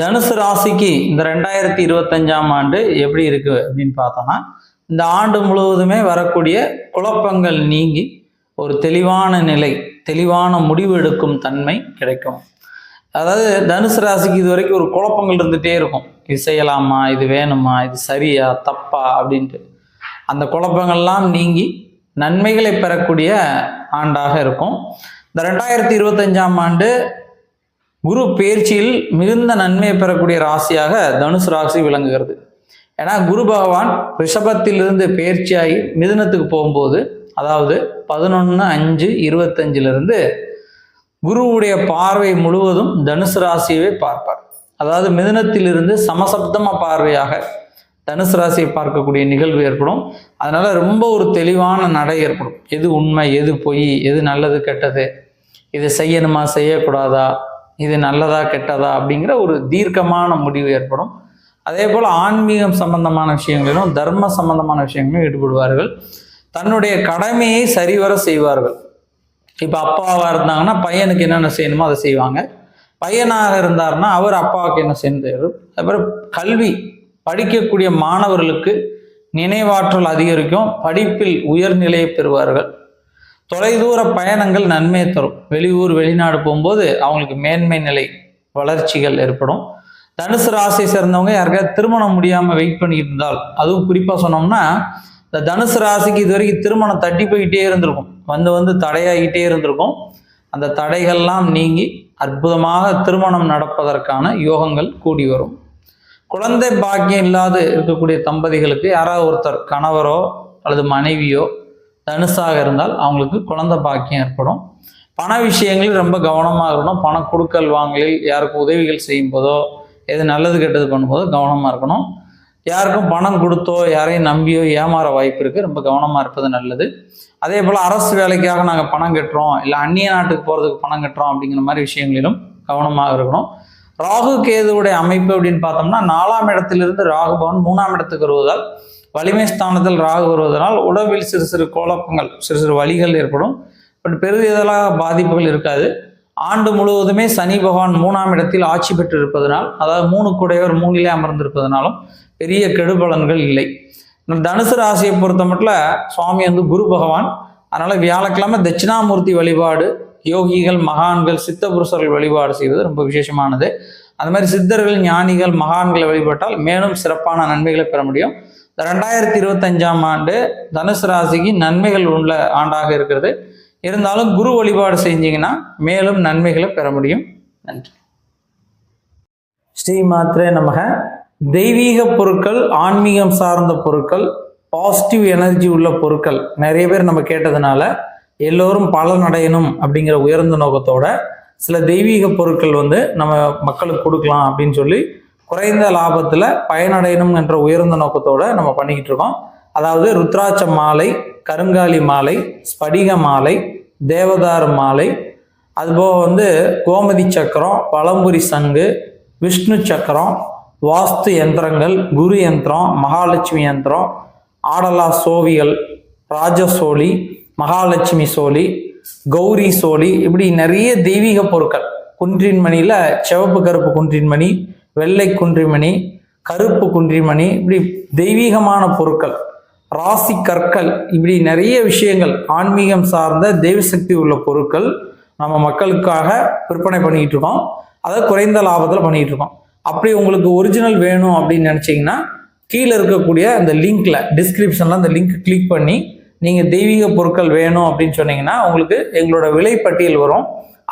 தனுசு ராசிக்கு இந்த ரெண்டாயிரத்தி இருபத்தஞ்சாம் ஆண்டு எப்படி இருக்கு அப்படின்னு பார்த்தோம்னா இந்த ஆண்டு முழுவதுமே வரக்கூடிய குழப்பங்கள் நீங்கி ஒரு தெளிவான நிலை தெளிவான முடிவு எடுக்கும் தன்மை கிடைக்கும். அதாவது தனுசு ராசிக்கு இது வரைக்கும் ஒரு குழப்பங்கள் இருந்துகிட்டே இருக்கும். இது செய்யலாமா இது வேணுமா இது சரியா தப்பா அப்படின்ட்டு. அந்த குழப்பங்கள்லாம் நீங்கி நன்மைகளை பெறக்கூடிய ஆண்டாக இருக்கும். இந்த ரெண்டாயிரத்தி இருபத்தஞ்சாம் ஆண்டு குரு பயிற்சியில் மிகுந்த நன்மையை பெறக்கூடிய ராசியாக தனுசு ராசி விளங்குகிறது. ஏன்னா குரு பகவான் ரிஷபத்திலிருந்து பயிற்சியாகி மிதுனத்துக்கு போகும்போது அதாவது பதினொன்று அஞ்சு இருபத்தஞ்சிலிருந்து குருவுடைய பார்வை முழுவதும் தனுசு ராசியவே பார்ப்பார். அதாவது மிதுனத்திலிருந்து சமசப்தம பார்வையாக தனுசு ராசியை பார்க்கக்கூடிய நிகழ்வு ஏற்படும். அதனால் ரொம்ப ஒரு தெளிவான நடை ஏற்படும். எது உண்மை எது பொய் எது நல்லது கெட்டது இதை செய்யணுமா செய்யக்கூடாதா இது நல்லதா கெட்டதா அப்படிங்கிற ஒரு தீர்க்கமான முடிவு ஏற்படும். அதே போல் ஆன்மீகம் சம்பந்தமான விஷயங்களிலும் தர்ம சம்பந்தமான விஷயங்களிலும் ஈடுபடுவார்கள். தன்னுடைய கடமையை சரிவர செய்வார்கள். இப்போ அப்பாவாக இருந்தாங்கன்னா பையனுக்கு என்னென்ன செய்யணுமோ அதை செய்வாங்க. பையனாக இருந்தார்னா அவர் அப்பாவுக்கு என்ன செய்யணும் அப்புறம் கல்வி படிக்கக்கூடிய மாணவர்களுக்கு நினைவாற்றல் அதிகரிக்கும். படிப்பில் உயர்நிலையை பெறுவார்கள். தொலைதூர பயணங்கள் நன்மையை தரும். வெளியூர் வெளிநாடு போகும்போது அவங்களுக்கு மேன்மை நிலை வளர்ச்சிகள் ஏற்படும். தனுசு ராசியை சேர்ந்தவங்க யாருக்காவது திருமணம் முடியாமல் வெயிட் பண்ணிட்டு இருந்தால் அதுவும் குறிப்பாக சொன்னோம்னா இந்த தனுசு ராசிக்கு இது வரைக்கும் திருமணம் தட்டி போய்கிட்டே இருந்திருக்கும். வந்து வந்து தடையாகிட்டே இருந்திருக்கும். அந்த தடைகள்லாம் நீங்கி அற்புதமாக திருமணம் நடப்பதற்கான யோகங்கள் கூடி வரும். குழந்தை பாக்கியம் இல்லாது இருக்கக்கூடிய தம்பதிகளுக்கு யாராவது ஒருத்தர் கணவரோ அல்லது மனைவியோ தனுசாக இருந்தால் அவங்களுக்கு குழந்தை பாக்கியம் ஏற்படும். பண விஷயங்களில் ரொம்ப கவனமாக இருக்கணும். பண கொடுக்கல் வாங்கலில் யாருக்கும் உதவிகள் செய்யும் போதோ எது நல்லது கெட்டது பண்ணும்போதோ கவனமாக இருக்கணும். யாருக்கும் பணம் கொடுத்தோ யாரையும் நம்பியோ ஏமாற வாய்ப்பு இருக்குது ரொம்ப கவனமாக இருப்பது நல்லது. அதே போல் அரசு வேலைக்காக நாங்கள் பணம் கட்டுறோம். இல்லை அந்நிய நாட்டுக்கு போகிறதுக்கு பணம் கட்டுறோம் அப்படிங்கிற மாதிரி விஷயங்களிலும் கவனமாக இருக்கணும். ராகு கேதுவுடைய அமைப்பு அப்படின்னு பார்த்தோம்னா நாலாம் இடத்திலிருந்து ராகு பவன் மூணாம் இடத்துக்கு வருவதால் வலிமை ஸ்தானத்தில் ராகு வருவதனால் உடம்பில் சிறு சிறு குழப்பங்கள் சிறு சிறு வலிகள் ஏற்படும். பட் பெரிதலாக பாதிப்புகள் இருக்காது. ஆண்டு முழுவதுமே சனி பகவான் மூணாம் இடத்தில் ஆட்சி பெற்று இருப்பதனால் அதாவது மூணு கூடையவர் மூணிலே அமர்ந்திருப்பதனாலும் பெரிய கெடுபலன்கள் இல்லை. தனுசு ராசியை பொறுத்த மட்டும் சுவாமி வந்து குரு பகவான். அதனால் வியாழக்கிழமை தட்சிணாமூர்த்தி வழிபாடு யோகிகள் மகான்கள் சித்த புருஷர்கள் வழிபாடு செய்வது ரொம்ப விசேஷமானது. அது மாதிரி சித்தர்கள் ஞானிகள் மகான்களை வழிபட்டால் மேலும் சிறப்பான நன்மைகளை பெற முடியும். ரெண்டாயிரத்தி இருபத்தஞ்சாம் ஆண்டு தனுசு ராசிக்கு நன்மைகள் உள்ள ஆண்டாக இருக்கிறது. இருந்தாலும் குரு வழிபாடு செஞ்சீங்கன்னா மேலும் நன்மைகளை பெற முடியும். நன்றி. ஸ்ரீ மாத்ரே நமக. தெய்வீக பொருட்கள் ஆன்மீகம் சார்ந்த பொருட்கள் பாசிட்டிவ் எனர்ஜி உள்ள பொருட்கள். நிறைய பேர் நம்ம கேட்டதுனால எல்லோரும் பலன் அடையணும் அப்படிங்கிற உயர்ந்த நோக்கத்தோட சில தெய்வீக பொருட்கள் வந்து நம்ம மக்களுக்கு கொடுக்கலாம் அப்படின்னு சொல்லி குறைந்த லாபத்தில் பயனடையணும் என்ற உயர்ந்த நோக்கத்தோடு நம்ம பண்ணிக்கிட்டு இருக்கோம். அதாவது ருத்ராட்ச மாலை கருங்காலி மாலை ஸ்படிக மாலை தேவதார் மாலை அதுபோக வந்து கோமதி சக்கரம் பழம்புரி சங்கு விஷ்ணு சக்கரம் வாஸ்து யந்திரங்கள் குரு யந்திரம் மகாலட்சுமி யந்திரம் ஆடலா சோவிகள் ராஜசோழி மகாலட்சுமி சோழி கௌரி சோழி இப்படி நிறைய தெய்வீக பொருட்கள். குன்றின்மணியில் சிவப்பு கருப்பு குன்றின்மணி வெள்ளை குன்றிமணி கருப்பு குன்றிமணி இப்படி தெய்வீகமான பொருட்கள் ராசி கற்கள் இப்படி நிறைய விஷயங்கள் ஆன்மீகம் சார்ந்த தெய்வ சக்தி உள்ள பொருட்கள் நம்ம மக்களுக்காக விற்பனை பண்ணிக்கிட்டு இருக்கோம். அதை குறைந்த லாபத்தில் பண்ணிக்கிட்டு இருக்கோம். அப்படி உங்களுக்கு ஒரிஜினல் வேணும் அப்படின்னு நினச்சிங்கன்னா கீழே இருக்கக்கூடிய அந்த லிங்க்ல டிஸ்கிரிப்ஷனில் அந்த லிங்க் கிளிக் பண்ணி நீங்கள் தெய்வீக பொருட்கள் வேணும் அப்படின்னு சொன்னீங்கன்னா உங்களுக்கு எங்களோட விலைப்பட்டியல் வரும்.